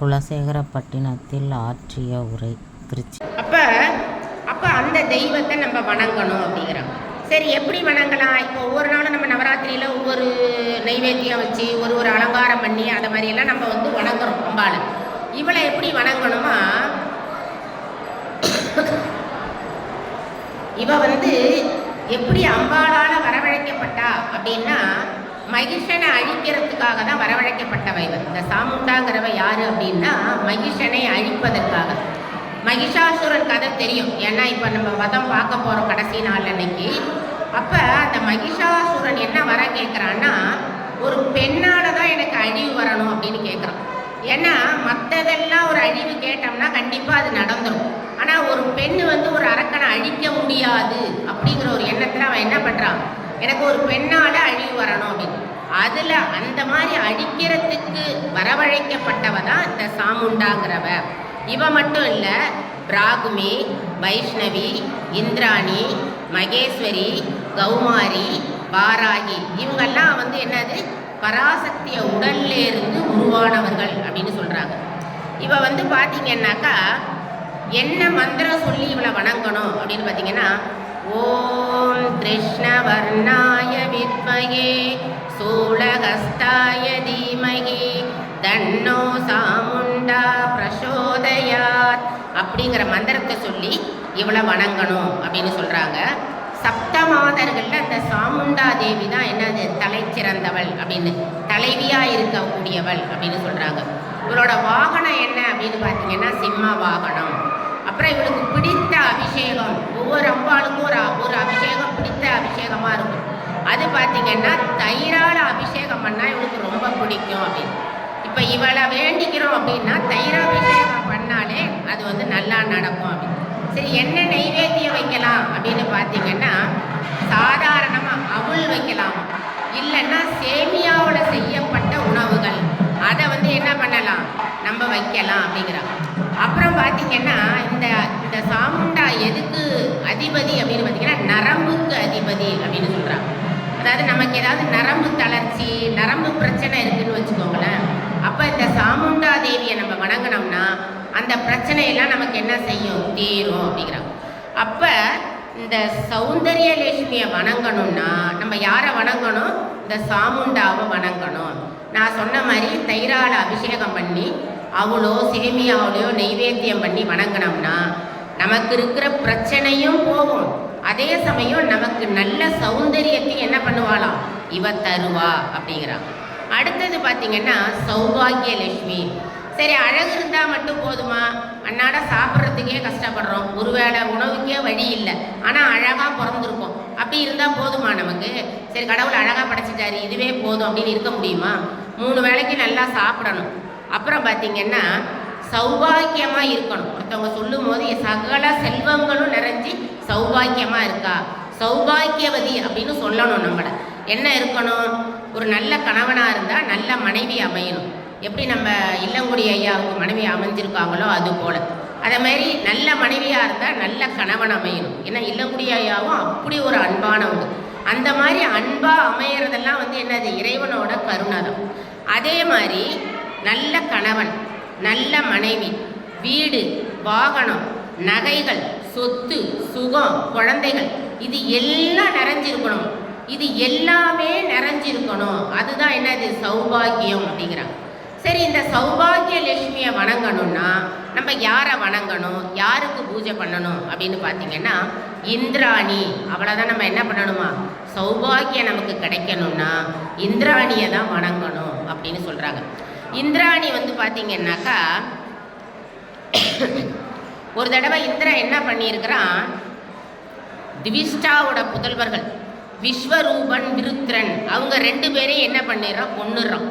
குலசேகரப்பட்டினத்தில் ஆற்றிய உரை திருச்சி. அப்போ அப்போ அந்த தெய்வத்தை நம்ம வணங்கணும் அப்படிங்கிறாங்க சரி எப்படி வணங்கலாம்? இப்போ ஒவ்வொரு நாளும் நம்ம நவராத்திரியில் ஒவ்வொரு நைவேத்தியம் வச்சு ஒரு ஒரு அலங்காரம் பண்ணி அதை மாதிரியெல்லாம் நம்ம வந்து வணங்குறோம் அம்பாளை. இவளை எப்படி வணங்கணுமா? இவ வந்து எப்படி அம்பாளால் வரவழைக்கப்பட்டா அப்படின்னா மகிஷனை அழிக்கிறதுக்காக தான் வரவழைக்கப்பட்டவை இந்த சாமுண்டாங்கிறவ யார் அப்படின்னா மகிஷனை அழிப்பதற்காக. மகிஷாசுரன் கதை தெரியும். ஏன்னா இப்போ நம்ம வதம் பார்க்க போகிறோம் கடைசி நாள் அன்னைக்கு. அப்போ அந்த மகிஷாசுரன் என்ன வர கேட்குறான்னா ஒரு பெண்ணால் தான் எனக்கு அழிவு வரணும் அப்படின்னு கேட்குறான் ஏன்னா மற்றதெல்லாம் ஒரு அழிவு கேட்டோம்னா கண்டிப்பாக அது நடந்துடும் ஆனால் ஒரு பெண் வந்து ஒரு அரக்கனை அழிக்க முடியாது அப்படிங்கிற ஒரு எண்ணத்தில் அவன் என்ன பண்ணுறான் எனக்கு ஒரு பெண்ணால் அழிவு வரணும் அப்படின்னு. அதில் அந்த மாதிரி அழிக்கிறதுக்கு வரவழைக்கப்பட்டவ தான் இந்த சாமுண்டாங்கிறவ இவ மட்டும் இல்லை பிராகுமி வைஷ்ணவி இந்திராணி மகேஸ்வரி கௌமாரி பாராகி இவங்கெல்லாம் வந்து என்னது? பராசக்திய உடல்ல இருந்து உருவானவர்கள் அப்படின்னு சொல்கிறாங்க இவ வந்து பார்த்தீங்கன்னாக்கா என்ன மந்திரம் சொல்லி இவளை வணங்கணும் அப்படின்னு பார்த்தீங்கன்னா ஓம் கிருஷ்ணவர்ணாய வித்மகே சூலகஸ்தாய தீமகி தன்னோ சாமுண்டா பிரசோதயாத். அப்படிங்கிற மந்திரத்தை சொல்லி இவளை வணங்கணும் அப்படின்னு சொல்கிறாங்க சப்த மாதர்களில் அந்த சாமுண்டா தேவி தான் என்னது? தலை சிறந்தவள் அப்படின்னு தலைவியாக இருக்கக்கூடியவள் அப்படின்னு சொல்கிறாங்க இவளோட வாகனம் என்ன அப்படின்னு பார்த்தீங்கன்னா சிம்ம வாகனம். அப்புறம் இவளுக்கு பிடித்த அபிஷேகம் ஒவ்வொரு அம்பாளுக்கும் ஒரு ஒரு அபிஷேகம் பிடித்த அபிஷேகமாக இருக்கும். அது பார்த்தீங்கன்னா தயிரால் அபிஷேகம் பண்ணால் இவளுக்கு ரொம்ப பிடிக்கும் அப்படின்னு. இப்போ இவளை வேண்டிக்கிறோம் அப்படின்னா தயிராபிஷேகம் பண்ணாலே அது வந்து நல்லா நடக்கும் அப்படின்னு. சரி என்ன நைவேத்தியம் வைக்கலாம் அப்படின்னு பார்த்தீங்கன்னா சாதாரணமாக அவுள் வைக்கலாம். இல்லைன்னா சேமியாவில் செய்யப்பட்ட உணவுகள். அதை வந்து என்ன பண்ணலாம்? நம்ம வைக்கலாம் அப்படிங்கிறாங்க. அப்புறம் பார்த்தீங்கன்னா இந்த இந்த சாமுண்டா எதுக்கு அதிபதி அப்படின்னு பார்த்தீங்கன்னா நரம்புக்கு அதிபதி அப்படின்னு சொல்கிறாங்க அதாவது நமக்கு ஏதாவது நரம்பு தளர்ச்சி நரம்பு பிரச்சனை இருக்குன்னு வச்சுக்கோங்களேன். அப்போ இந்த சாமுண்டா தேவியை நம்ம வணங்கினோம்னா அந்த பிரச்சனையெல்லாம் நமக்கு என்ன செய்யும்? தீரும் அப்படிங்கிறாங்க. அப்போ இந்த சௌந்தரிய லட்சுமியை வணங்கணும்னா நம்ம யாரை வணங்கணும்? இந்த சாமுண்டாவை வணங்கணும். நான் சொன்ன மாதிரி தைரால அபிஷேகம் பண்ணி அவளோ சேமியாவிலையோ நெய்வேத்தியம் பண்ணி வணங்கினோம்னா நமக்கு இருக்கிற பிரச்சனையும் போகும். அதே சமயம் நமக்கு நல்ல சௌந்தரியத்தை என்ன பண்ணுவாளாம்? இவ தருவா அப்படிங்கிறான் அடுத்தது பார்த்தீங்கன்னா சௌபாகிய லட்சுமி சரி அழகு இருந்தால் மட்டும் போதுமா? அன்னாட சாப்பிட்றதுக்கே கஷ்டப்படுறோம். ஒருவேளை உணவுக்கே வழி இல்லை. ஆனால் அழகாக பிறந்திருக்கோம். அப்படி இருந்தால் போதுமா நமக்கு? சரி கடவுள் அழகாக படைச்சிட்டாரு. இதுவே போதும் அப்படின்னு இருக்க முடியுமா? மூணு வேளைக்கு நல்லா சாப்பிடணும். அப்புறம் பார்த்தீங்கன்னா சௌபாக்கியமாக இருக்கணும் ஒருத்தவங்க சொல்லும் போது சகல செல்வங்களும் நிறைஞ்சி சௌபாக்கியமாக இருக்கா சௌபாக்கியவதி அப்படின்னு சொல்லணும் நம்மளை. என்ன இருக்கணும்? ஒரு நல்ல கணவனாக இருந்தால் நல்ல மனைவி அமையணும். எப்படி நம்ம இல்லங்குடி ஐயாவுக்கு மனைவி அமைஞ்சிருக்காங்களோ அது போல. அதே மாதிரி நல்ல மனைவியாக இருந்தால் நல்ல கணவன் அமையணும். ஏன்னா இல்லங்குடி ஐயாவும் அப்படி ஒரு அன்பானவங்க. அந்த மாதிரி அன்பாக அமையிறதெல்லாம் வந்து என்னது? இறைவனோட கருணை தான். அதே மாதிரி நல்ல கணவன். நல்ல மனைவி வீடு வாகனம் நகைகள் சொத்து சுகம் குழந்தைகள். இது எல்லாம் நிறைஞ்சிருக்கணும். இது எல்லாமே நிறைஞ்சிருக்கணும். அதுதான் என்னது? சௌபாகியம் அப்படிங்கிறாங்க. சரி இந்த சௌபாகிய லட்சுமியை வணங்கணும்னா நம்ம யாரை வணங்கணும்? யாருக்கு பூஜை பண்ணணும் அப்படின்னு பார்த்தீங்கன்னா இந்திராணி. அவ்வளோதான் நம்ம என்ன பண்ணணுமா? சௌபாகியம் நமக்கு கிடைக்கணும்னா இந்திராணியை தான் வணங்கணும் அப்படின்னு சொல்கிறாங்க இந்திராணி வந்து பார்த்தீங்கன்னாக்கா ஒரு தடவை இந்திரா என்ன பண்ணியிருக்கிறான்? திவிஷ்டாவோட புதல்வர்கள் விஸ்வரூபன் விருத்ரன் அவங்க ரெண்டு பேரையும் என்ன பண்ணிடுறான்? கொன்னுடுறான்.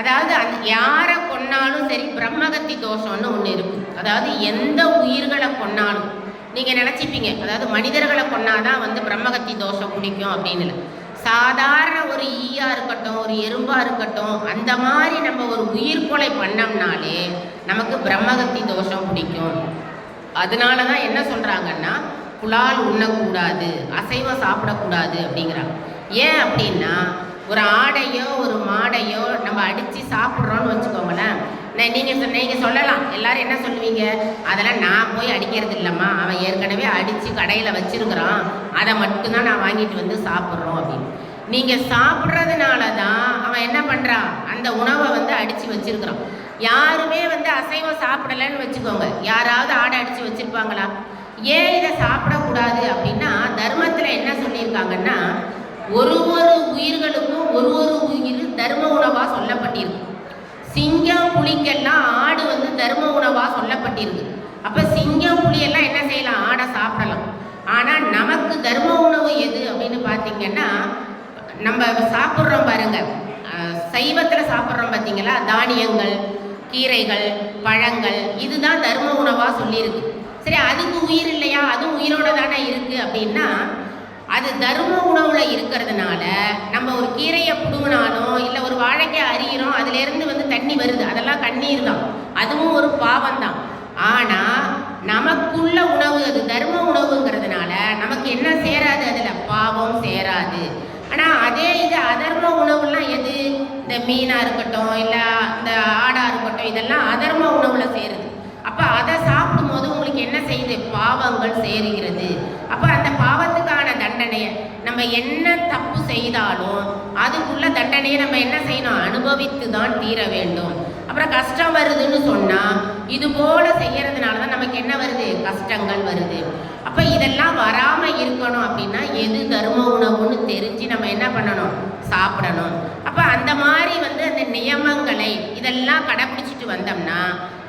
அதாவது அந்த யாரை கொன்னாலும் சரி பிரம்மகத்தி தோஷம்னு ஒன்று இருக்குது அதாவது எந்த உயிர்களை கொன்னாலும் நீங்கள் நினச்சிப்பீங்க. அதாவது மனிதர்களை கொன்னாதான் வந்து பிரம்மகத்தி தோஷம் பிடிக்கும் அப்படின்னு சாதாரண ஒரு ஈயா இருக்கட்டும் ஒரு எறும்பா இருக்கட்டும் அந்த மாதிரி நம்ம ஒரு உயிர் கொலை பண்ணோம்னாலே நமக்கு பிரம்மகத்தி தோஷம் பிடிக்கும். அதனால தான் என்ன சொல்கிறாங்கன்னா புலால் உண்ணக்கூடாது அசைவம் சாப்பிடக்கூடாது அப்படிங்கிறாங்க. ஏன் அப்படின்னா ஒரு ஆடையோ ஒரு மாடையோ நம்ம அடித்து சாப்பிட்றோன்னு வச்சுக்கோங்களேன் நீங்கள் நீங்கள் சொல்லலாம். எல்லாரும் என்ன சொல்லுவீங்க? அதெல்லாம் நான் போய் அடிக்கிறது இல்லைம்மா அவன் ஏற்கனவே அடித்து கடையில் வச்சுருக்கிறான். அதை மட்டும்தான் நான் வாங்கிட்டு வந்து சாப்பிட்றோம் அப்படின்னு. நீங்கள் சாப்பிட்றதுனால தான் அவன் என்ன பண்ணுறான் அந்த உணவை வந்து அடித்து வச்சிருக்கிறான். யாருமே வந்து அசைவம் சாப்பிடலைன்னு வச்சுக்கோங்க. யாராவது ஆடை அடித்து வச்சுருப்பாங்களா? ஏன் இதை சாப்பிடக்கூடாது அப்படின்னா தர்மத்தில் என்ன சொல்லியிருக்காங்கன்னா ஒரு ஒரு உயிர்களுக்கும் ஒரு ஒரு உயிர் தர்ம உணவாக சொல்லப்பட்டிருக்கு. சிங்கம் புலிக்கெல்லாம் ஆடு வந்து தர்ம உணவாக சொல்லப்பட்டிருக்கு அப்போ சிங்கம் புலியெல்லாம் என்ன செய்யலாம்? ஆடை சாப்பிடலாம். ஆனால் நமக்கு தர்ம உணவு எது அப்படின்னு பார்த்தீங்கன்னா நம்ம சாப்பிட்றோம் பாருங்க. சைவத்தில் சாப்பிட்றோம் பார்த்தீங்களா தானியங்கள் கீரைகள் பழங்கள் இதுதான் தர்ம உணவாக சொல்லியிருக்கு. சரி அதுக்கு உயிர் இல்லையா? அதுவும் உயிரோட தானே இருக்குது அப்படின்னா அது தர்ம உணவில் இருக்கிறதுனால நம்ம ஒரு கீரையை பிடுங்கினாலும் இல்லை ஒரு வாழைக்காய் அறிகிறோம் அதுலேருந்து வந்து தண்ணி வருது அதெல்லாம் கண்ணீர் தான் அதுவும் ஒரு பாவம் தான் ஆனால் நமக்குள்ள உணவு அது தர்ம உணவுங்கிறதுனால நமக்கு என்ன சேராது அதில்? பாவம் சேராது. ஆனால் அதே இது அதர்ம உணவுலாம் எது? இந்த மீனாக இருக்கட்டும் இல்லை இந்த ஆடாக இருக்கட்டும் இதெல்லாம் அதர்ம உணவில் சேருது. அப்போ அதை சாப்பிடும் போது உங்களுக்கு என்ன செய்யுது? பாவங்கள் சேருகிறது. அப்போ அந்த பாவத்துக்கான தண்டனையை நம்ம என்ன தப்பு செய்தாலும் அதுக்குள்ள தண்டனையை நம்ம என்ன செய்யணும்? அனுபவித்து தான் தீர வேண்டும். அப்புறம் கஷ்டம் வருதுன்னு சொன்னால் இது போல செய்கிறதுனால தான் நமக்கு என்ன வருது? கஷ்டங்கள் வருது. அப்போ இதெல்லாம் வராமல் இருக்கணும் அப்படின்னா எது தர்ம உணவுன்னு தெரிஞ்சு நம்ம என்ன பண்ணணும்? சாப்பிடணும். அப்போ அந்த மாதிரி வந்து அந்த நியமங்களை இதெல்லாம் கடைப்பிடிச்சிட்டு வந்தோம்னா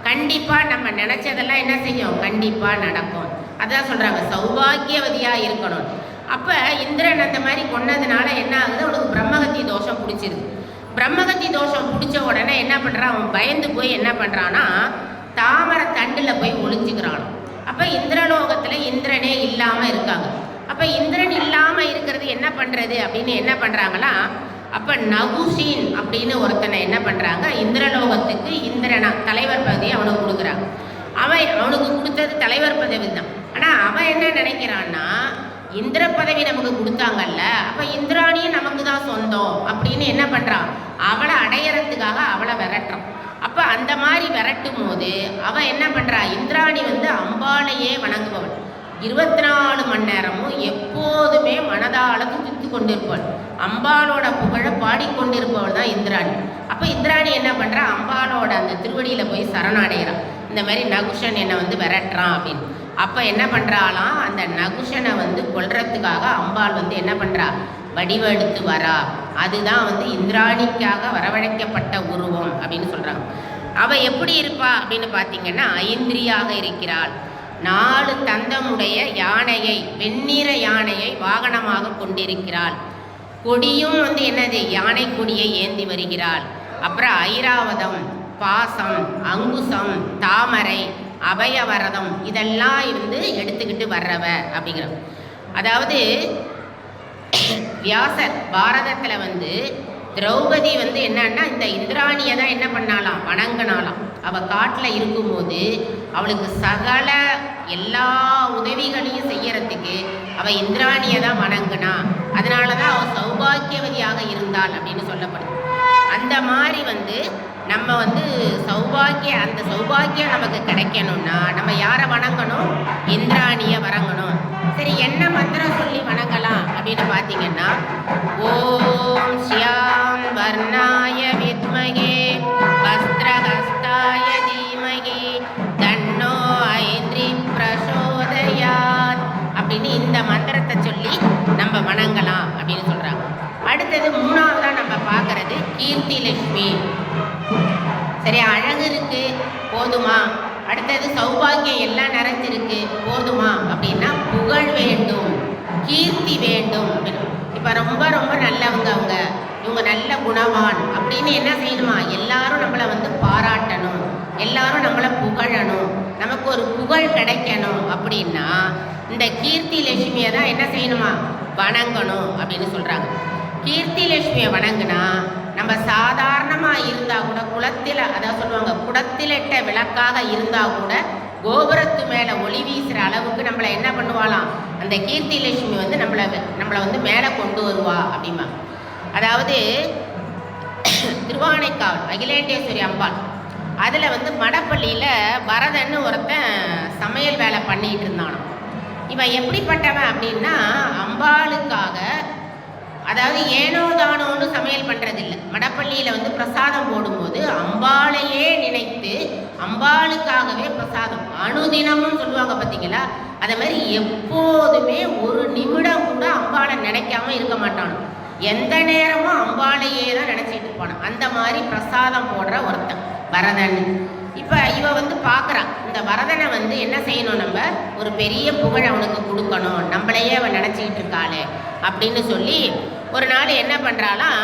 கண்டிப்பாக நம்ம நினச்சதெல்லாம் என்ன செய்யும்? கண்டிப்பாக நடக்கும். அதான் சொல்கிறாங்க சௌபாகியவதியாக இருக்கணும். அப்போ இந்திரன் அந்த மாதிரி கொன்னதுனால என்ன ஆகுது? அவனுக்கு பிரம்மகத்தி தோஷம் பிடிச்சிருது. பிரம்மகத்தி தோஷம் பிடிச்ச உடனே என்ன பண்ணுறான் அவன் பயந்து போய் என்ன பண்ணுறான்னா தாமரை தண்டில் போய் ஒளிஞ்சுக்கிறான். அப்போ இந்திரலோகத்தில் இந்திரனே இல்லாமல் இருக்காங்க. அப்போ இந்திரன் இல்லாமல் இருக்கிறது என்ன பண்ணுறது அப்படின்னு என்ன பண்ணுறாங்களா அப்போ நகுசீன் அப்படின்னு ஒருத்தனை என்ன பண்ணுறாங்க இந்திரலோகத்துக்கு இந்திரனா தலைவர் பதவி அவனுக்கு கொடுக்குறாங்க. அவன் அவனுக்கு கொடுத்தது தலைவர் பதவி தான். ஆனால் அவன் என்ன நினைக்கிறான்னா இந்திர பதவி நமக்கு கொடுத்தாங்கல்ல அப்போ இந்திராணியும் நமக்கு தான் சொந்தம் அப்படின்னு என்ன பண்ணுறான் அவளை அடையறதுக்காக அவளை விரட்டுறான். அப்போ அந்த மாதிரி விரட்டும் போது அவன் என்ன பண்ணுறா இந்திராணி வந்து அம்பாளையே வணங்குபவள். இருபத்தி நாலு மணி நேரமும் எப்போதுமே மனதால துதித்து கொண்டிருப்பவள் அம்பாலோட புகழை பாடிக்கொண்டிருப்பவள் தான் இந்திராணி. அப்போ இந்திராணி என்ன பண்ணுறா அம்பாலோட அந்த திருவடியில் போய் சரணடைகிறான் இந்த மாதிரி நகுஷன் என்னை வந்து விரட்டுறான் அப்படின்னு. அப்போ என்ன பண்ணுறாளாம் அந்த நகுஷனை வந்து கொல்றதுக்காக அம்பாள் வந்து என்ன பண்ணுறா வடிவெடுத்து வரா. அதுதான் வந்து இந்திராணிக்காக வரவழைக்கப்பட்ட உருவம் அப்படின்னு சொல்கிறாங்க அவள் எப்படி இருப்பா அப்படின்னு பார்த்தீங்கன்னா ஐந்திரியாக இருக்கிறாள். நாலு தந்தமுடைய யானையை வெண்ணிற யானையை வாகனமாக கொண்டிருக்கிறாள். கொடியும் வந்து என்னது? யானை கொடியை ஏந்தி வருகிறாள். அப்புறம் ஐராவதம் பாசம் அங்குசம் தாமரை அபயவரதம் இதெல்லாம் வந்து எடுத்துக்கிட்டு வர்றவ அப்படிங்கிற அதாவது வியாசர் பாரதத்தில் வந்து திரௌபதி வந்து என்னன்னா இந்த இந்திராணியை தான் என்ன பண்ணாலாம்? வணங்கினாலாம். அவள் காட்டில் இருக்கும்போது அவளுக்கு சகல எல்லா உதவிகளையும் செய்யறதுக்கு அவள் இந்திராணியை தான் வணங்கினா அதனால தான் அவள் சௌபாக்கியவதியாக இருந்தாள் அப்படின்னு சொல்லப்படுது. அந்த மாதிரி வந்து நம்ம வந்து சௌபாக்கிய அந்த சௌபாக்கியம் நமக்கு கிடைக்கணும்னா நம்ம யாரை வணங்கணும்? இந்திராணியை வணங்கணும். சரி என்ன மந்திரம் சொல்லி வணங்கலாம் அப்படின்னு பார்த்தீங்கன்னா ஓம் ஷியாம் வர்ணாய வித்மகே வஸ்திரஹஸ்தாய தீமகி தன்னோ ஐந்திரி பிரசோதயாத் அப்படின்னு இந்த மந்திரத்தை சொல்லி நம்ம வணங்கலாம் அப்படின்னு சொல்றாங்க. அடுத்தது மூணாவதா நம்ம பார்க்கறது கீர்த்தி லட்சுமி. சரி அழகு இருக்கு போதுமா? அடுத்தது சௌபாகியம் எல்லாம் நிறைஞ்சிருக்கு. போதுமா? அப்படின்னா புகழ் வேண்டும் கீர்த்தி வேண்டும். இப்போ ரொம்ப ரொம்ப நல்லவங்க அவங்க. இவங்க நல்ல குணவான். அப்படின்னு என்ன செய்யணுமா? எல்லாரும் நம்மளை வந்து பாராட்டணும். எல்லாரும் நம்மளை புகழணும். நமக்கு ஒரு புகழ் கிடைக்கணும் அப்படின்னா இந்த கீர்த்தி லட்சுமியை தான் என்ன செய்யணுமா? வணங்கணும் அப்படின்னு சொல்கிறாங்க கீர்த்தி லட்சுமியை வணங்கினா நம்ம சாதாரணமாக இருந்தால் கூட குளத்தில் அதான் சொல்லுவாங்க குடத்திலிட்ட விளக்காக இருந்தால் கூட கோபுரத்து மேலே ஒளி வீசுகிற அளவுக்கு நம்மளை என்ன பண்ணுவாளாம்? அந்த கீர்த்தி லட்சுமி வந்து நம்மளை நம்மளை வந்து மேலே கொண்டு வருவா அப்படிமா அதாவது திருவானைக்காவல் அகிலேண்டேஸ்வரி அம்பாள். அதில் வந்து மடப்பள்ளியில் வரதன்னு ஒருத்தன் சமையல் வேலை பண்ணிகிட்டு இருந்தானோ இவன் எப்படிப்பட்டவன் அப்படின்னா அம்பாளுக்காக அதாவது ஏனோ தானோன்னு சமையல் பண்ணுறதில்ல மடப்பள்ளியில் வந்து பிரசாதம் போடும்போது அம்பாளையே நினைத்து அம்பாளுக்காகவே பிரசாதம் அணுதினமும் சொல்லுவாங்க பார்த்தீங்களா அதே மாதிரி எப்போதுமே ஒரு நிமிடம் கூட அம்பாளை நினைக்காம இருக்க மாட்டான். எந்த நேரமும் அம்பாளையே தான் நினச்சிட்டு இருப்பான். அந்த மாதிரி பிரசாதம் போடுற ஒருத்தன் பரதன் இப்போ இவ வந்து பார்க்குறான் இந்த வரதனை வந்து என்ன செய்யணும் நம்ம? ஒரு பெரிய புகழ் அவனுக்கு கொடுக்கணும். நம்மளையே அவன் நினச்சிக்கிட்டு இருக்காளே அப்படின்னு சொல்லி ஒரு நாள் என்ன பண்ணுறாளாம்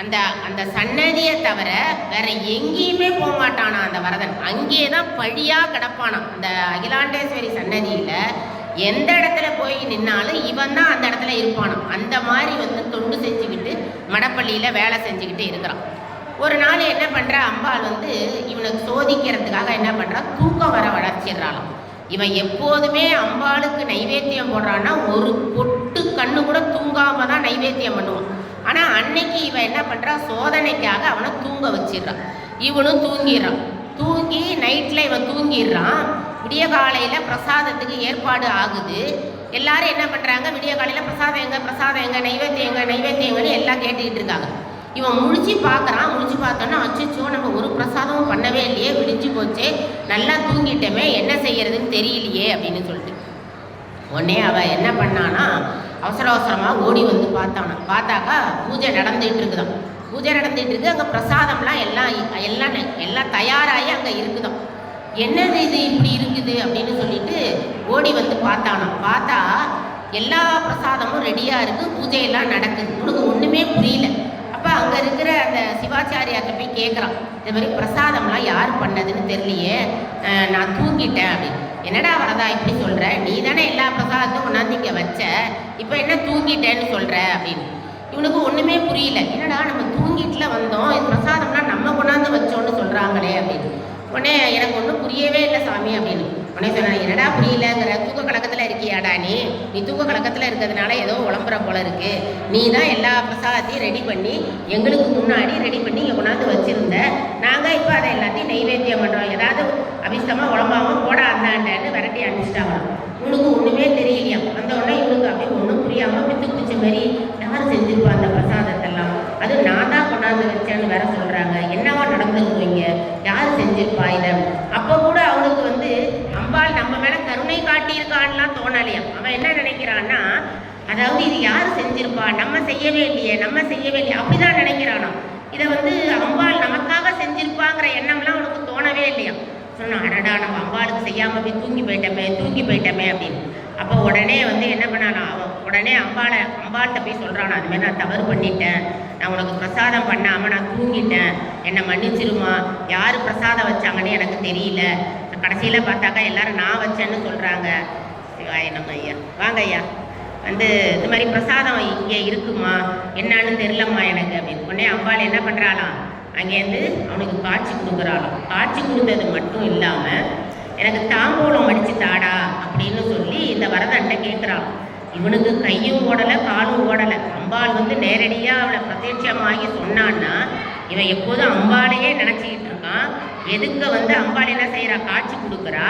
அந்த அந்த சன்னதியை தவிர வேற எங்கேயுமே போக மாட்டானா அந்த வரதன். அங்கேயே தான் பழியாக கிடப்பானான் அந்த அகிலாண்டேஸ்வரி சன்னதியில் எந்த இடத்துல போய் நின்னாலும் இவன் தான் அந்த இடத்துல இருப்பானாம். அந்த மாதிரி வந்து தொண்டு செஞ்சுக்கிட்டு மடப்பள்ளியில் வேலை செஞ்சுக்கிட்டு இருக்கிறான். ஒரு நாள் என்ன பண்ணுற அம்பாள் வந்து இவனுக்கு சோதிக்கிறதுக்காக என்ன பண்ணுறா தூக்கம் வர வளர்ச்சிடுறாளாம். இவன் எப்போதுமே அம்பாளுக்கு நைவேத்தியம் போடுறான்னா ஒரு பொட்டு கண்ணு கூட தூங்காம தான் நைவேத்தியம் பண்ணுவான். ஆனால் அன்னைக்கு இவன் என்ன பண்ணுறான் சோதனைக்காக அவனை தூங்க வச்சிடுறான் இவனும் தூங்கிடுறான். தூங்கி நைட்டில் இவன் தூங்கிடுறான். விடிய காலையில் பிரசாதத்துக்கு ஏற்பாடு ஆகுது. எல்லாரும் என்ன பண்ணுறாங்க விடிய காலையில் பிரசாதம் எங்க? பிரசாதம் எங்க? நைவேத்தியம் எங்க? நைவேத்தியம் எங்கன்னு எல்லாம் கேட்டுக்கிட்டு இருக்காங்க. இவன் முழிச்சு பார்க்குறான் முழிச்சு பார்த்தோன்னா அச்சோ நம்ம ஒரு பிரசாதமும் பண்ணவே இல்லையே விடிஞ்சு போச்சே நல்லா தூங்கிட்டோமே என்ன செய்யறதுன்னு தெரியலையே அப்படின்னு சொல்லிட்டு. உடனே அவன் என்ன பண்ணானா அவசர அவசரமாக ஓடி வந்து பார்த்தானா. பார்த்தாக்கா பூஜை நடந்துகிட்டு இருக்குதான் பூஜை நடந்துகிட்டு இருக்கு அங்கே பிரசாதம்லாம் எல்லாம் எல்லாம் எல்லாம் தயாராகி அங்கே இருக்குதான் என்னது இது இப்படி இருக்குது அப்படின்னு சொல்லிட்டு ஓடி வந்து பார்த்தானா. பார்த்தா எல்லா பிரசாதமும் ரெடியாக இருக்குது பூஜையெல்லாம் நடக்குது. உனக்கு ஒன்றுமே புரியல. அப்போ அங்கே இருக்கிற அந்த சிவாச்சாரியார்கிட்ட போய் கேட்குறான் இந்த மாதிரி பிரசாதம்லாம் யார் பண்ணதுன்னு தெரியலையே. நான் தூங்கிட்டேன் அப்படின்னு. என்னடா வரதா இப்படி சொல்கிற நீ தானே எல்லா பிரசாதத்தையும் கொண்டாந்து இங்கே வச்ச. இப்போ என்ன தூங்கிட்டேன்னு சொல்கிற அப்படின்னு. இவனுக்கு ஒன்றுமே புரியல. என்னடா நம்ம தூங்கிட்டுல வந்தோம். இது பிரசாதம்லாம் நம்ம கொண்டாந்து வச்சோன்னு சொல்கிறாங்களே அப்படின்னு. உடனே எனக்கு ஒன்றும் புரியவே இல்லை சாமி அப்படின்னு. உடனே சொன்னேன் என்னடா புரியலங்கிற தூக்க கலக்கத்தில் இருக்கியாடா நீ? நீ தூக்க கலக்கத்தில் இருக்கிறதுனால ஏதோ உளம்புற போல இருக்கு. நீ தான் எல்லா பிரசாதத்தையும் ரெடி பண்ணி எங்களுக்கு முன்னாடி ரெடி பண்ணி இங்கே கொண்டாந்து வச்சிருந்த. நாங்கள் இப்போ அதை எல்லாத்தையும் நைவேத்தியம் பண்ணுறோம் ஏதாவது அபிஷ்டமாக உழம்பாமல் போட அந்தாண்டான்னு விரட்டி அனுப்பிச்சிட்டாங்க. உனக்கு ஒன்றுமே தெரியலையா? அந்த உடனே இவனுக்கு அப்படியே ஒன்றும் புரியாமல் பித்து பிடிச்ச மாதிரி யார் செஞ்சுருப்பா அந்த பிரசாதத்தெல்லாம்? அது நான் தான் கொண்டாந்து வச்சேன்னு வேற சொல்கிறாங்க என்னவா நடந்துருக்குவீங்க யார் செஞ்சிருப்பா இதை? அப்போ கூட அவங்க வந்து அம்பாள் நம்ம மேலே கருணை காட்டியிருக்கான்லாம் தோணலையாம் அவன் என்ன நினைக்கிறான்னா அதாவது இது யார் செஞ்சிருப்பா? நம்ம செய்யவே இல்லையே நம்ம செய்யவே இல்லையே அப்படிதான் நினைக்கிறானாம் இதை வந்து அம்பாள் நமக்காக செஞ்சிருப்பாங்கிற எண்ணம்லாம் அவனுக்கு தோணவே இல்லையா? சொன்னான் அடடா நம்ம அம்பாளுக்கு செய்யாம போய் தூங்கி போயிட்டமே தூங்கி போயிட்டமே அப்படின்னு. அப்போ உடனே வந்து என்ன பண்ணானா அவன் உடனே அம்பாளை அம்பாள்கிட்ட போய் சொல்கிறானா அதுமாரி நான் தவறு பண்ணிட்டேன். நான் உனக்கு பிரசாதம் பண்ணாமல் நான் தூங்கிட்டேன். என்னை மன்னிச்சிருமா? யார் பிரசாதம் வச்சாங்கன்னு எனக்கு தெரியல. கடைசியில் பார்த்தாக்கா எல்லாரும் நான் வச்சேன்னு சொல்கிறாங்க சிவாயனம் நம்ம ஐயா வாங்க ஐயா வந்து இது மாதிரி பிரசாதம் இங்கே இருக்குமா? என்னன்னு தெரிலம்மா எனக்கு அப்படின்னு. உடனே அம்பாள் என்ன பண்ணுறாளாம் அங்கேருந்து அவனுக்கு காட்சி கொடுக்குறாளாம் காட்சி கொடுத்தது மட்டும் இல்லாமல் எனக்கு தாம்பூலம் அடித்து தாடா அப்படின்னு சொல்லி இந்த வரதன்ட்ட கேட்குறான் இவனுக்கு கையும் ஓடலை காலும் ஓடலை. அம்பாள் வந்து நேரடியாக அவளை பிரத்யட்சமாகி சொன்னான்னா இவன் எப்போதும் அம்பாளையே நினச்சிக்கிட்டு இருக்கான். எதுக்க வந்து அம்பாள் என்ன செய்கிறா காட்சி கொடுக்குறா.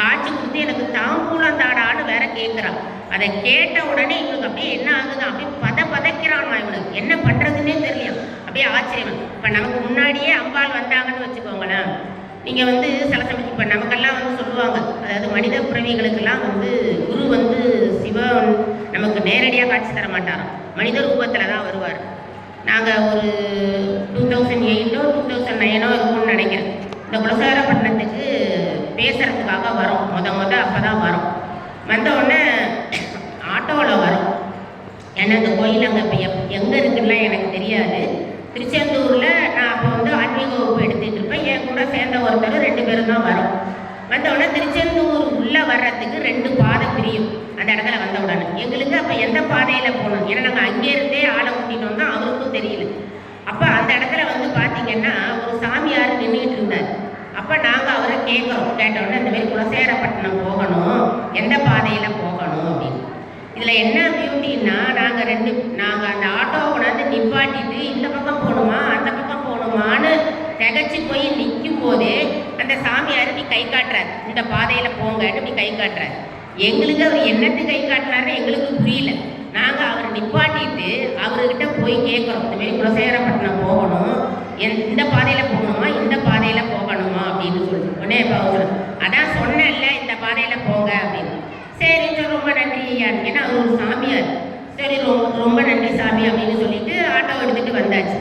காட்சி கொடுத்து எனக்கு தாம்பூலம் தாடான்னு வேற கேட்குறா அதை கேட்ட உடனே இவனுக்கு அப்படியே என்ன ஆகுது? அப்படியே பத பதைக்கிறானா இவனுக்கு என்ன பண்ணுறதுன்னே தெரியல. அப்படியே ஆச்சரியம். இப்போ நமக்கு முன்னாடியே அம்பாள் வந்தாங்கன்னு வச்சுக்கோங்களேன். நீங்கள் வந்து சில சமயம் இப்போ நமக்கெல்லாம் வந்து சொல்லுவாங்க. அதாவது மனித பிறவிகளுக்கெல்லாம் வந்து குரு வந்து சிவன் நமக்கு நேரடியாக காட்சி தர மாட்டாராம் மனித ரூபத்தில் தான் வருவார். நாங்கள் ஒரு டூ தௌசண்ட் எயிட்டோ டூ தௌசண்ட் நைனோ இருக்கும்னு நினைக்கிறேன். இந்த குலசேகரப்பட்டினத்துக்கு பேசுகிறதுக்காக வரோம். முத முத அப்போ தான் வரோம். வந்த உடனே ஆட்டோவில் வரோம். ஏன்னா இந்த கோயில் அங்கே இப்போ எப் எங்கே இருக்குன்னுலாம் எனக்கு தெரியாது. திருச்செந்தூரில் நான் அப்போ வந்து ஆன்மீக வகுப்பு எடுத்துகிட்டு இருப்பேன். என் கூட சேர்ந்த ஒருத்தர் ரெண்டு பேரும் தான் வரோம். வந்த உடனே திருச்செந்தூர் உள்ளே வர்றதுக்கு ரெண்டு பாதை பிரியும். அந்த இடத்துல வந்த உடனே. எங்களுக்கு அப்போ எந்த பாதையில் போகணும்? ஏன்னா நாங்கள் அங்கேருந்தே ஆளை கூட்டிகிட்டு வந்தோம். அவருக்கும் தெரியல. அப்போ அந்த இடத்துல வந்து பார்த்தீங்கன்னா ஒரு சாமியார் நின்றுட்டு இருந்தார். அப்போ நாங்கள் அவரை கேட்குறோம் கேட்டோன்னே உடனே இந்த மாதிரி போகணும். எந்த பாதையில் போகணும் அப்படின்னு. இதில் என்ன பியூட்டின்னா நாங்கள் ரெண்டு நாங்கள் அந்த ஆட்டோவை கொண்டாந்து நிப்பாட்டிட்டு இந்த பக்கம் போகணுமா அந்த பக்கம் போகணுமான்னு திகச்சு போய் நிற்கும் போது அந்த சாமியார் இப்படி கை காட்டுறாரு. இந்த பாதையில் போங்கன்னு இப்படி கை காட்டுறாரு. எங்களுக்கு அவர் என்னத்து கை காட்டினாருன்னு எங்களுக்கு புரியல. போய் கேட்குறோம். இந்த மாதிரி குலசேகரப்பட்டினம் போகணும். என்- இந்த பாதையில் போகணுமா? இந்த பாதையில் போகணுமா? அப்படின்னு சொல்லிட்டு உடனே இப்போ அவர் அதான் சொன்னேன்ல இந்த பாதையில் போங்க அப்படின்னு. சரி சரி, ரொம்ப நன்றி ஐயான்னு ஏன்னா அவர் ஒரு சாமியார். சரி ரொம்ப ரொம்ப நன்றி சாமி அப்படின்னு சொல்லிட்டு ஆட்டோ எடுத்துகிட்டு வந்தாச்சு.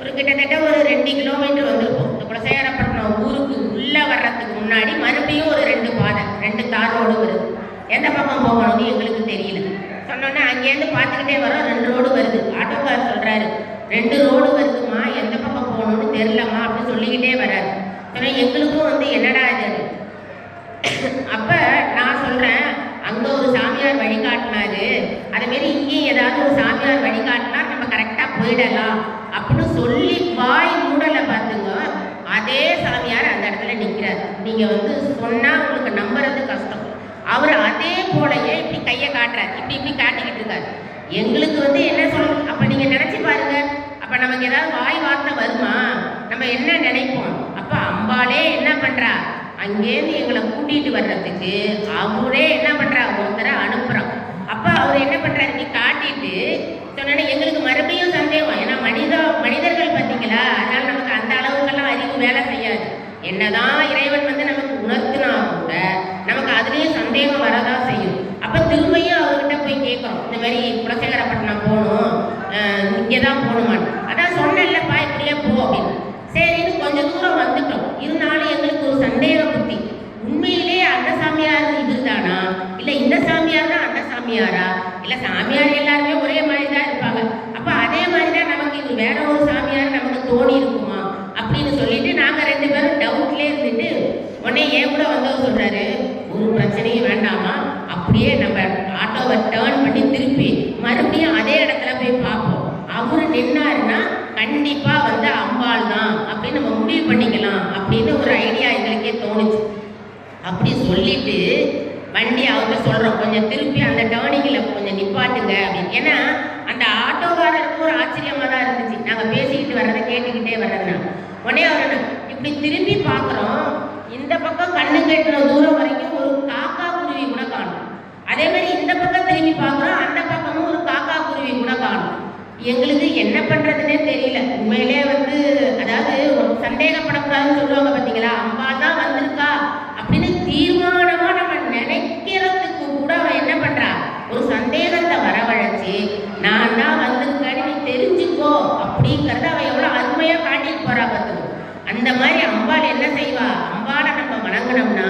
ஒரு கிட்டத்தட்ட ஒரு ரெண்டு கிலோமீட்டர் வந்திருப்போம் இந்த குலசேகரப்பட்டினம் ஊருக்கு உள்ளே வர்றதுக்கு முன்னாடி மறுபடியும் ஒரு ரெண்டு பாதை ரெண்டு தார் ரோடு வருது. எந்த பக்கம் போகணும்னு எங்களுக்கு தெரியல. சொன்னோன்னே அங்கேருந்து பார்த்துக்கிட்டே வரோம். ரெண்டு ரோடு வருது. ஆட்டோக்கார் சொல்கிறாரு ரெண்டு ரோடு வருதுமா எந்த பக்கம் போகணும்னு தெரிலம்மா அப்படின்னு சொல்லிக்கிட்டே வராரு. சொன்னேன் எங்களுக்கும் வந்து என்னடா இது? அப்போ நான் சொல்கிறேன் அங்கே ஒரு சாமியார் வழிகாட்டினாரு. காட்டினாரு அதேமாரி இங்கேயும் ஏதாவது ஒரு சாமியார் வழிகாட்டினா நம்ம கரெக்டாக போயிடலாம். அப்படின்னு சொல்லி வாய் மூடலை பார்த்துங்க. அதே சாமியார் அந்த இடத்துல நிற்கிறார் நீங்கள் வந்து சொன்னால் உங்களுக்கு நம்புறது கஷ்டம். அவர் அதே போலயே இப்படி கையை காட்டுறாரு. இப்படி இப்படி காட்டிக்கிட்டு இருக்காரு. எங்களுக்கு வந்து என்ன சொல்லணும்? அப்ப நீங்க நினைச்சு பாருங்க. அப்ப நமக்கு ஏதாவது வாய் வார்த்தை வருமா? நம்ம என்ன நினைப்போம்? அப்ப அம்பாளே என்ன பண்றா? அங்கேருந்து எங்களை கூட்டிட்டு வர்றதுக்கு அவரே என்ன பண்றா? ஒருத்தரை அனுப்புறோம் அப்ப அவர் என்ன பண்றாரு? இப்படி காட்டிட்டு சொன்னா எங்களுக்கு மறுபடியும் சந்தேகம். ஏன்னா மனித மனிதர்கள் பார்த்தீங்களா? அதனால நமக்கு அந்த அளவுக்கெல்லாம் அறிவு வேலை செய்யாது. என்னதான் இறைவன் வந்து நமக்கு உணர்த்தினா கூட அதுலேயே சந்தேகம் வரதான் செய்யும். அப்போ திரும்பியும் அவர்கிட்ட போய் கேட்கும் இந்த மாதிரி குலசேகரப்பட்டினம் போகணும். இங்கே தான் போகணுமான்னு. அதான் சொன்னேன்லப்பா இப்படியே போ அப்படின்னு. சரின்னு கொஞ்சம் தூரம் வந்துட்டோம். இருந்தாலும் எங்களுக்கு ஒரு சந்தேக புத்தி. உண்மையிலே அந்த சாமியார் இதுதானா இல்லை இந்த சாமியார் தான் அந்த சாமியாரா இல்லை சாமியார் எல்லாருமே ஒரே மாதிரி தான் இருப்பாங்க. அப்போ அதே மாதிரி தான் நமக்கு இது வேற ஒரு சாமியார் நமக்கு தோணி இருக்குமா? அப்படின்னு சொல்லிட்டு நாங்கள் ரெண்டு பேரும் டவுட்லேயே இருந்துட்டு உடனே ஏன் கூட வந்தவர் சொல்கிறாரு ஒரு பிரச்சனையும் வேண்டாமா? அப்படியே நம்ம ஆட்டோவை டேர்ன் பண்ணி திருப்பி மறுபடியும் அதே இடத்துல போய் பார்ப்போம். அவர் நின்னாருன்னா கண்டிப்பாக வந்து அம்பாள் தான் அப்படின்னு நம்ம முடிவு பண்ணிக்கலாம் அப்படின்னு ஒரு ஐடியா எங்களுக்கே தோணுச்சு. அப்படி சொல்லிட்டு வண்டி அவங்க சொல்கிறோம் கொஞ்சம் திருப்பி அந்த டேர்னிங்கில் கொஞ்சம் நிப்பாட்டுங்க அப்படின்னு. ஏன்னா அந்த ஆட்டோக்காரருக்கு ஒரு ஆச்சரியமாக தான் இருந்துச்சு. நாங்கள் பேசிக்கிட்டு வர்றதை கேட்டுக்கிட்டே வர்றதுனா உடனே அவர் இப்படி திரும்பி பார்க்குறோம். இந்த பக்கம் கண்ணு கட்டின தூரம் வரைக்கும் ஒரு காக்கா குருவி கூட காணும். அதே மாதிரி இந்த பக்கம் திரும்பி பார்க்குறோம் அந்த பக்கமும் ஒரு காக்கா குருவி கூட காணும். எங்களுக்கு என்ன பண்ணுறதுனே தெரியல. உண்மையிலே வந்து அதாவது சந்தேகப்படக்கூடாதுன்னு சொல்லுவாங்க பார்த்தீங்களா அம்மா தான் வந்திருக்கா அப்படின்னு தீர்மானமா நம்ம நினைக்கிறதுக்கு கூட அவன் என்ன பண்றா ஒரு சந்தேகத்தை வரவழைச்சு நான் தான் வந்திருக்கேன்னு நீ தெரிஞ்சுக்கோ அப்படிங்கறத அவன் எவ்வளவு அருமையா காட்டிட்டு போறா பார்த்துக்கோ அந்த மாதிரி அம்பாள் என்ன செய்வா அம்பாளை நம்ம வணங்கினோம்னா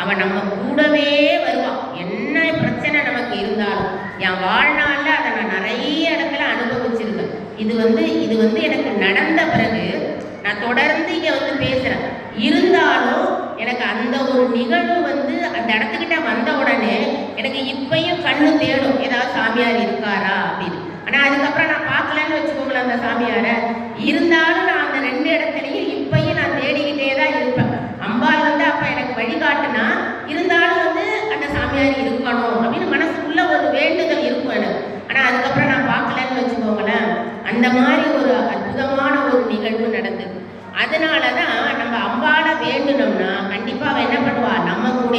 அவன் நம்ம கூடவே வருவான் என்ன பிரச்சனை நமக்கு இருந்தாலும் என் வாழ்நாள்ல அதை நான் நிறைய இடத்துல அனுபவிச்சிருக்கேன் இது வந்து இது வந்து எனக்கு நடந்த பிறகு நான் தொடர்ந்து இங்க வந்து பேசுறேன் இருந்தாலும் எனக்கு அந்த ஒரு நிகழ்வு வந்து அந்த இடத்துக்கிட்ட வந்த உடனே எனக்கு இப்பயும் கண்ணு தேடும் ஏதாவது சாமியார் இருக்காரா அப்படின்னு. ஆனா அதுக்கப்புறம் நான் பார்க்கலன்னு வச்சுக்கோங்களேன் அந்த சாமியாரை. இருந்தாலும் நான் அந்த ரெண்டு இடத்துலையும் இப்பயும் நான் தேடிக்கிட்டே தான் இருப்பேன். அம்பாள் வந்து அப்ப எனக்கு வழிகாட்டுனா இருந்தாலும் வந்து அந்த சாமியார் இருக்கணும் அப்படின்னு மனசுக்குள்ள ஒரு வேண்டுதல் இருக்கும் எனக்கு. ஆனா அதுக்கப்புறம் நான் பார்க்கலன்னு வச்சுக்கோங்களேன் அந்த மாதிரி ஒரு அற்புதமான ஒரு நிகழ்வு நடந்தது. அதனால தான் நம்ம அம்பாவை வேண்டினோம்னா கண்டிப்பா அவன் என்ன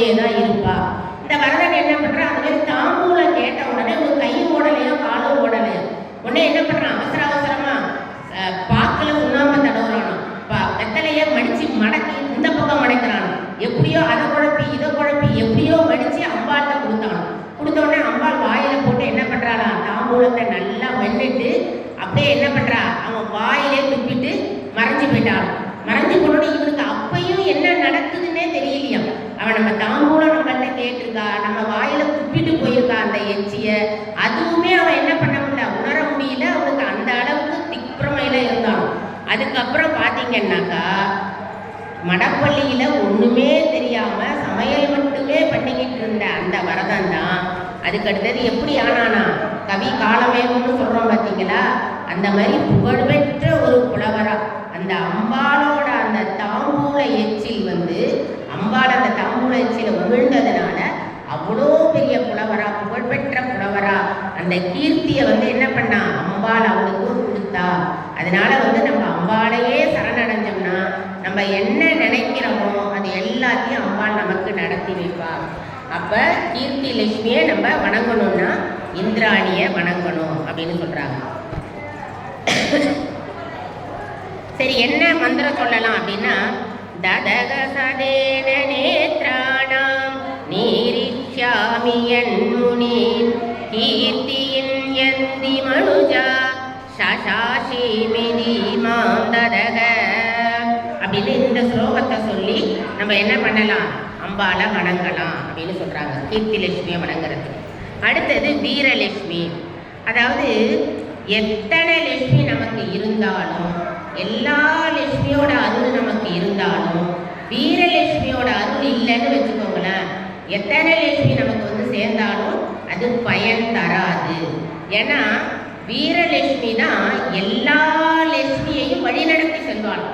அப்படியே தான் இருப்பா. இந்த வரதன் என்ன பண்ணுறான் அந்த மாதிரி தாம்பூலம் கேட்ட உடனே ஒரு கை ஓடலையோ காலும் ஓடலையோ. உடனே என்ன பண்றான்? அவசர அவசரமா பாக்கில் பாக்குல சுண்ணாம்பு தடவுறானோ? பா வெத்தலைய மடித்து மடக்கி இந்த பக்கம் மடக்கிறானோ எப்படியோ அதை குழப்பி இதை குழப்பி எப்படியோ மடித்து அம்பாள்கிட்ட கொடுத்தானோ? கொடுத்த உடனே அம்பாள் வாயில போட்டு என்ன பண்றாளா? தாம்பூலத்தை நல்லா மென்னுட்டு அப்படியே என்ன பண்றா? அவன் வாயிலே துப்பிட்டு மறைஞ்சு போயிட்டான். மறைஞ்சு போனோட இவனுக்கு அப்பையும் என்ன நடக்குதுன்னே தெரியலையாம் அவள் நம்ம தாம்பூலம் நம்மள்ட்ட கேட்டிருக்கா நம்ம வாயில துப்பிட்டு போயிருக்கா அந்த எச்சிய அதுவுமே அவன் என்ன பண்ண முடியல உணர முடியல அவனுக்கு அந்த அளவுக்கு திக்ரமையில இருந்தான். அதுக்கப்புறம் பாத்தீங்கன்னாக்கா மடப்பள்ளியில ஒண்ணுமே தெரியாம சமையல் மட்டுமே பண்ணிக்கிட்டு இருந்த அந்த வரதன் தான். அதுக்கு அடுத்தது எப்படி ஆனானா கவி காலமேகம்னு சொல்றோம் பாத்தீங்களா? அந்த மாதிரி புகழ்பெற்ற ஒரு புலவரா அந்த அம்பாளோட அந்த தாம்பூல எச்சில் வந்து அம்பாள் அந்த தாம்பூல எச்சில உமிழ்ந்ததுனால அவ்வளோ பெரிய புலவரா புகழ்பெற்ற புலவரா அந்த கீர்த்தியை வந்து என்ன பண்ணா? அம்பாள் அவளுக்கு கொடுத்தா. அதனால வந்து நம்ம அம்பாளையே சரணடைஞ்சோம்னா நம்ம என்ன நினைக்கிறோமோ அது எல்லாத்தையும் அம்பாள் நமக்கு நடத்தி வைப்பா. அப்போ கீர்த்தி லட்சுமியை நம்ம வணங்கணும்னா இந்திராணியை வணங்கணும் அப்படின்னு சொல்கிறாங்க சரி என்ன மந்திரம் சொல்லலாம் அப்படின்னா ததக சதேன நேத்ராணாம் நீரிச்சாமி என்முனி கீர்த்தி யந்தி மனுஜா சசாஷிமிதி மாம் மாந்ததக அப்படின்னு இந்த ஸ்லோகத்தை சொல்லி நம்ம என்ன பண்ணலாம்? அம்பால வணங்கலாம் அப்படின்னு சொல்கிறாங்க கீர்த்தி லட்சுமியை வணங்குறது அடுத்தது வீரலட்சுமி. அதாவது எத்தனை லட்சுமி நமக்கு இருந்தாலும் எல்லா லட்சுமியோட அருள் நமக்கு இருந்தாலும் வீரலட்சுமியோட அருள் இல்லைன்னு வச்சுக்கோங்களேன். எத்தனை லட்சுமி நமக்கு வந்து சேர்ந்தாலும் அது பயன் தராது. ஏன்னா வீரலட்சுமி தான் எல்லா லட்சுமியையும் வழிநடத்தி செல்வாள்